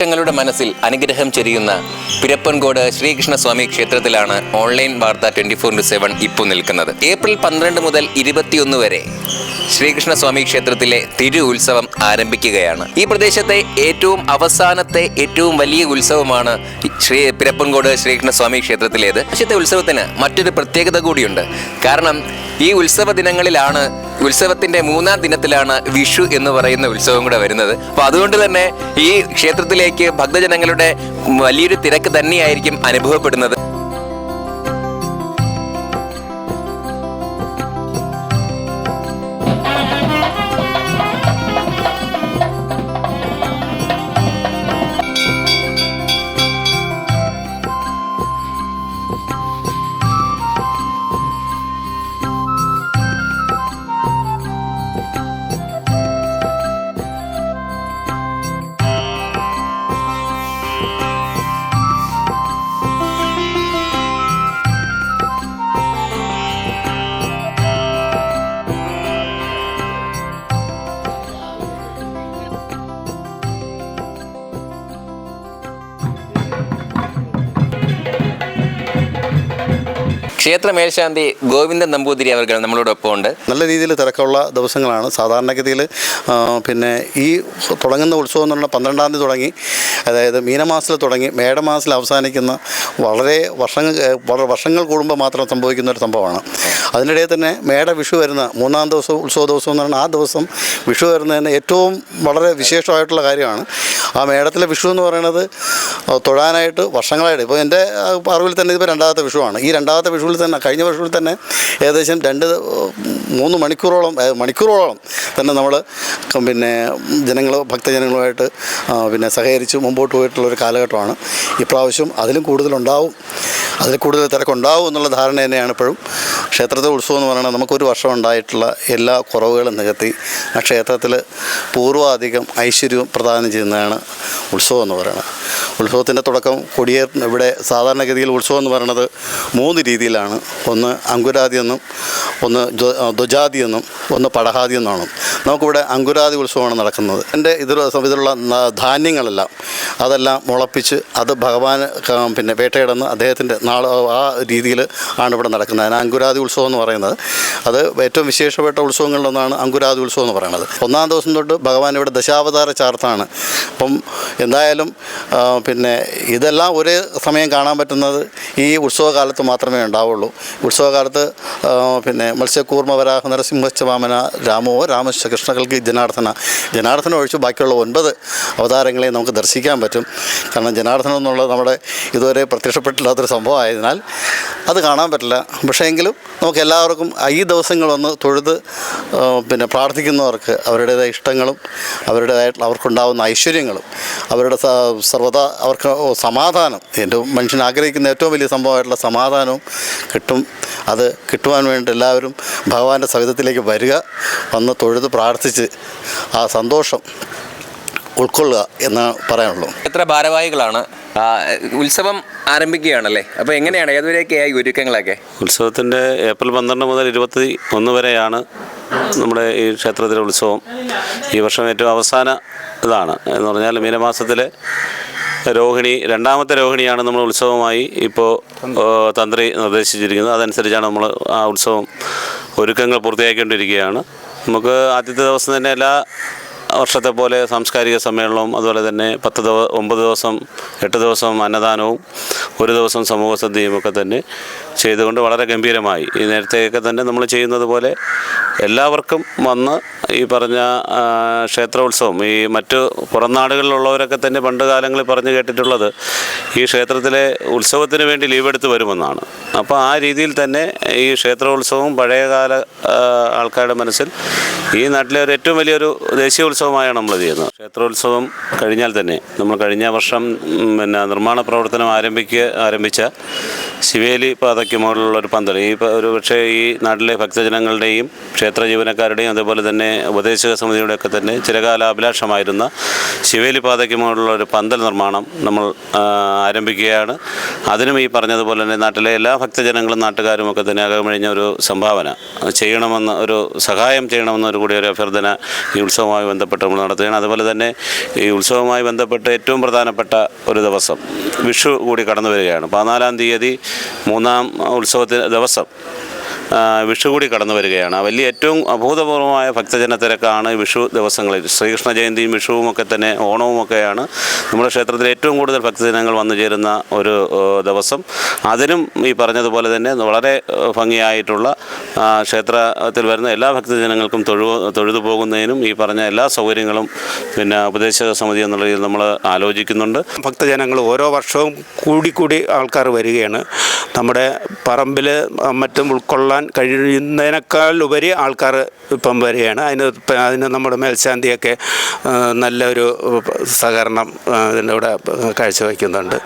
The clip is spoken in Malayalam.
ജനങ്ങളുടെ മനസ്സിൽ അനുഗ്രഹം ചെരിയുന്ന പിരപ്പൻകോട് ശ്രീകൃഷ്ണസ്വാമി ക്ഷേത്രത്തിലാണ് ഓൺലൈൻ വാർത്ത ട്വന്റി ഫോർ ഇന്റു സെവൻ ഇപ്പോൾ നിൽക്കുന്നത്. ഏപ്രിൽ പന്ത്രണ്ട് മുതൽ ഇരുപത്തിയൊന്ന് വരെ ശ്രീകൃഷ്ണസ്വാമി ക്ഷേത്രത്തിലെ തിരു ഉത്സവം ആരംഭിക്കുകയാണ്. ഈ പ്രദേശത്തെ ഏറ്റവും അവസാനത്തെ ഏറ്റവും വലിയ ഉത്സവമാണ് ശ്രീ പിരപ്പൻകോട് ശ്രീകൃഷ്ണസ്വാമി ക്ഷേത്രത്തിലേത്. ഉത്സവത്തിന് മറ്റൊരു പ്രത്യേകത കൂടിയുണ്ട്. കാരണം ഈ ഉത്സവ ദിനങ്ങളിലാണ് ഉത്സവത്തിന്റെ മൂന്നാം ദിനത്തിലാണ് വിഷു എന്ന് പറയുന്ന ഉത്സവം കൂടെ വരുന്നത്. അപ്പൊ അതുകൊണ്ട് തന്നെ ഈ ക്ഷേത്രത്തിലേക്ക് ഭക്തജനങ്ങളുടെ വലിയൊരു തിരക്ക് തന്നെയായിരിക്കും അനുഭവപ്പെടുന്നത്. ക്ഷേത്ര മേൽശാന്തി ഗോവിന്ദൻ നമ്പൂതിരി അവർ നമ്മളോടൊപ്പം ഉണ്ട്. നല്ല രീതിയിൽ തിരക്കുള്ള ദിവസങ്ങളാണ്. സാധാരണഗതിയിൽ പിന്നെ ഈ തുടങ്ങുന്ന ഉത്സവം എന്ന് പറഞ്ഞാൽ പന്ത്രണ്ടാം തീയതി തുടങ്ങി. അതായത് മീനമാസത്തിൽ തുടങ്ങി. മേടമാസത്തിൽ അവസാനിക്കുന്ന വളരെ വർഷങ്ങൾ വളരെ വർഷങ്ങൾ കൂടുമ്പോൾ മാത്രം സംഭവിക്കുന്ന ഒരു സംഭവമാണ്. അതിനിടയിൽ തന്നെ മേട വിഷു വരുന്ന മൂന്നാം ദിവസം ഉത്സവ ദിവസം എന്ന് പറഞ്ഞാൽ ആ ദിവസം വിഷു വരുന്നതിന് ഏറ്റവും വളരെ വിശേഷമായിട്ടുള്ള കാര്യമാണ്. ആ മേടത്തിലെ വിഷു എന്ന് പറയുന്നത് തൊഴാനായിട്ട് വർഷങ്ങളായിട്ട്. ഇപ്പോൾ എന്റെ അറിവിൽ തന്നെ ഇതിപ്പോൾ രണ്ടാമത്തെ വിഷുവാണ്. ഈ രണ്ടാമത്തെ വിഷുവിൽ തന്നെ കഴിഞ്ഞ വിഷുവിൽ തന്നെ ഏകദേശം രണ്ട് മൂന്ന് മണിക്കൂറോളം മണിക്കൂറോളം തന്നെ നമ്മൾ പിന്നെ ജനങ്ങൾ ഭക്തജനങ്ങളുമായിട്ട് പിന്നെ സഹകരിച്ച് മുമ്പോട്ട് പോയിട്ടുള്ള ഒരു കാലഘട്ടമാണ്. ഇപ്രാവശ്യം അതിലും കൂടുതലുണ്ടാവും. അതിൽ കൂടുതൽ തിരക്കുണ്ടാവും എന്നുള്ള ധാരണ തന്നെയാണ് ഇപ്പോഴും. ക്ഷേത്രത്തെ ഉത്സവം എന്ന് പറയുന്നത് നമുക്കൊരു വർഷം ഉണ്ടായിട്ടുള്ള എല്ലാ കുറവുകളും നികത്തി ആ ക്ഷേത്രത്തിൽ പൂർവാധികം ഐശ്വര്യവും പ്രദാനം ചെയ്യുന്നതാണ് ഉത്സവം എന്ന് പറയുന്നത്. ഉത്സവത്തിന്റെ തുടക്കം കൊടിയേർ ഇവിടെ സാധാരണഗതിയിൽ ഉത്സവം എന്ന് പറയുന്നത് മൂന്ന് രീതിയിലാണ്. ഒന്ന് അങ്കുരാതി എന്നും ഒന്ന് ധ്വജാതി എന്നും ഒന്ന് പടഹാതി എന്നാണ്. നമുക്കിവിടെ അങ്കുരാതി ഉത്സവമാണ് നടക്കുന്നത്. എന്റെ ഇതിൽ ഇതിലുള്ള ധാന്യങ്ങളെല്ലാം അതെല്ലാം മുളപ്പിച്ച് അത് ഭഗവാൻ പിന്നെ വേട്ടയിടുന്ന അദ്ദേഹത്തിന്റെ നാളെ ആ രീതിയിൽ ആണ് ഇവിടെ നടക്കുന്നത്. അതിന് അങ്കുരാതി ഉത്സവം എന്ന് പറയുന്നത്. അത് ഏറ്റവും വിശേഷപ്പെട്ട ഉത്സവങ്ങളിലൊന്നാണ് അങ്കുരാതി ഉത്സവം എന്ന് പറയുന്നത്. ഒന്നാം ദിവസം തൊട്ട് ഭഗവാൻ ഇവിടെ ദശാവതാര ചാർത്താണ് അപ്പം എന്തായാലും പിന്നെ ഇതെല്ലാം ഒരേ സമയം കാണാൻ പറ്റുന്നത് ഈ ഉത്സവകാലത്ത് മാത്രമേ ഉണ്ടാവുള്ളൂ. ഉത്സവകാലത്ത് പിന്നെ മത്സ്യക്കൂർമ്മ വരാഹ നരസിംഹസ്വാമന രാമോ രാമശ്ച കൽക്കി ജനാർദ്ദന ജനാർദ്ദനം ഒഴിച്ച് ബാക്കിയുള്ള ഒൻപത് അവതാരങ്ങളെ നമുക്ക് ദർശിക്കാൻ പറ്റും. കാരണം ജനാർദ്ദനം എന്നുള്ളത് നമ്മുടെ ഇതുവരെ പ്രത്യക്ഷപ്പെട്ടില്ലാത്തൊരു സംഭവമായതിനാൽ അത് കാണാൻ പറ്റില്ല. പക്ഷേ എങ്കിലും നമുക്ക് എല്ലാവർക്കും ഈ ദിവസങ്ങളൊന്ന് തൊഴുത് ആ, പിന്നെ പ്രാർത്ഥിക്കുന്നവർക്ക് അവരുടേതായ ഇഷ്ടങ്ങളും അവരുടേതായിട്ടുള്ള അവർക്കുണ്ടാകുന്ന ഐശ്വര്യങ്ങളും അവരുടെ സ- അവർക്ക് സമാധാനം എന്റെ മനുഷ്യൻ ആഗ്രഹിക്കുന്ന ഏറ്റവും വലിയ സംഭവമായിട്ടുള്ള സമാധാനവും കിട്ടും. അത് കിട്ടുവാൻ വേണ്ടി എല്ലാവരും ഭഗവാന്റെ സവിധത്തിലേക്ക് വരിക വന്ന് തൊഴുത് പ്രാർത്ഥിച്ച് ആ സന്തോഷം ഉൾക്കൊള്ളുക എന്ന് പറയാനുള്ളൂ. എത്ര ഭാരവാഹികളാണ്? ഉത്സവം ആരംഭിക്കുകയാണല്ലേ? അപ്പോൾ എങ്ങനെയാണ്? ഏതുവരെയൊക്കെയായി ഒരുക്കങ്ങളൊക്കെ? ഉത്സവത്തിന്റെ ഏപ്രിൽ പന്ത്രണ്ട് മുതൽ ഇരുപത്തി ഒന്ന് വരെയാണ് നമ്മുടെ ഈ ക്ഷേത്രത്തിലെ ഉത്സവം. ഈ വർഷം ഏറ്റവും അവസാന ഇതാണ്. എന്ന് പറഞ്ഞാൽ മീനമാസത്തിലെ രോഹിണി രണ്ടാമത്തെ രോഹിണിയാണ് നമ്മൾ ഉത്സവമായി ഇപ്പോൾ തന്ത്രി നിർദ്ദേശിച്ചിരിക്കുന്നത്. അതനുസരിച്ചാണ് നമ്മൾ ആ ഉത്സവം ഒരുക്കങ്ങൾ പൂർത്തിയാക്കിക്കൊണ്ടിരിക്കുകയാണ്. നമുക്ക് ആദ്യത്തെ ദിവസം തന്നെ എല്ലാ വർഷത്തെ പോലെ സാംസ്കാരിക സമ്മേളനവും അതുപോലെ തന്നെ പത്ത് ദിവ ഒമ്പത് ദിവസം എട്ട് ദിവസം അന്നദാനവും ഒരു ദിവസം സമൂഹ സദ്യയും ഒക്കെ തന്നെ ചെയ്തുകൊണ്ട് വളരെ ഗംഭീരമായി. ഈ നേരത്തെയൊക്കെ തന്നെ നമ്മൾ ചെയ്യുന്നത് പോലെ എല്ലാവർക്കും വന്ന് ഈ പറഞ്ഞ ക്ഷേത്രോത്സവം ഈ മറ്റു പുറം നാടുകളിലുള്ളവരൊക്കെ തന്നെ പണ്ട് കാലങ്ങളിൽ പറഞ്ഞു കേട്ടിട്ടുള്ളത് ഈ ക്ഷേത്രത്തിലെ ഉത്സവത്തിന് വേണ്ടി ലീവ് എടുത്ത് വരുമെന്നാണ്. അപ്പോൾ ആ രീതിയിൽ തന്നെ ഈ ക്ഷേത്രോത്സവം പഴയകാല ആൾക്കാരുടെ മനസ്സിൽ ഈ നാട്ടിലെ ഒരു ഏറ്റവും വലിയൊരു ദേശീയ ഉത്സവമായാണ് നമ്മൾ ചെയ്യുന്നത്. ക്ഷേത്രോത്സവം കഴിഞ്ഞാൽ തന്നെ നമ്മൾ കഴിഞ്ഞ വർഷം പിന്നെ നിർമ്മാണ പ്രവർത്തനം ആരംഭിക്കുക ആരംഭിച്ച ശിവേലി പാതയ്ക്ക് മുകളിലുള്ള ഒരു പന്തൽ. ഈ ഒരു പക്ഷേ ഈ നാട്ടിലെ ഭക്തജനങ്ങളുടെയും ക്ഷേത്ര ജീവനക്കാരുടെയും അതുപോലെ തന്നെ ഉപദേശക സമിതിയുടെയൊക്കെ തന്നെ ചിരകാല അഭിലാഷമായിരുന്ന ശിവേലി പാതയ്ക്ക് മുകളിലുള്ള ഒരു പന്തൽ നിർമ്മാണം നമ്മൾ ആരംഭിക്കുകയാണ്. അതിനും ഈ പറഞ്ഞതുപോലെ തന്നെ നാട്ടിലെ എല്ലാ ഭക്തജനങ്ങളും നാട്ടുകാരും ഒക്കെ തന്നെ അകമഴിഞ്ഞ ഒരു സംഭാവന. ചെയ്യണമെന്ന് ഒരു സഹായം ചെയ്യണമെന്നൊരു കൂടി ഒരു അഭ്യർത്ഥന ഈ ഉത്സവവുമായി ബന്ധപ്പെട്ട് നമ്മൾ നടത്തുകയാണ്. അതുപോലെ തന്നെ ഈ ഉത്സവവുമായി ബന്ധപ്പെട്ട് ഏറ്റവും പ്രധാനപ്പെട്ട ഒരു ദിവസം വിഷു കൂടി കടന്നു വരികയാണ് പതിനാലാം തീയതി മൂന്നാം ഉത്സവത്തിന് ദിവസം വിഷു കൂടി കടന്നു വരികയാണ്. വലിയ ഏറ്റവും അഭൂതപൂർവമായ ഭക്തജന തിരക്കാണ് വിഷു ദിവസങ്ങളിൽ. ശ്രീകൃഷ്ണ ജയന്തിയും വിഷുവും ഒക്കെ തന്നെ ഓണവും ഒക്കെയാണ്. നമ്മുടെ ക്ഷേത്രത്തിൽ ഏറ്റവും കൂടുതൽ ഭക്തജനങ്ങൾ വന്നു ചേരുന്ന ഒരു ദിവസം. അതിനും ഈ പറഞ്ഞതുപോലെ തന്നെ വളരെ ഭംഗിയായിട്ടുള്ള ക്ഷേത്രത്തിൽ വരുന്ന എല്ലാ ഭക്തജനങ്ങൾക്കും തൊഴു തൊഴുതു പോകുന്നതിനും ഈ പറഞ്ഞ എല്ലാ സൗകര്യങ്ങളും പിന്നെ ഉപദേശക സമിതി എന്നുള്ള രീതിയിൽ നമ്മൾ ആലോചിക്കുന്നുണ്ട്. ഭക്തജനങ്ങൾ ഓരോ വർഷവും കൂടിക്കൂടി കൂടി ആൾക്കാർ വരികയാണ്. നമ്മുടെ പറമ്പിൽ മറ്റും ഉൾക്കൊള്ളാൻ കഴിയുന്നതിനേക്കാൾ ഉപരി ആൾക്കാർ ഇപ്പം വരികയാണ്. അതിന് അതിന് നമ്മുടെ മേൽശാന്തിയൊക്കെ നല്ലൊരു സഹകരണം ഇതിന്റെ കൂടെ കാഴ്ചവെക്കുന്നുണ്ട്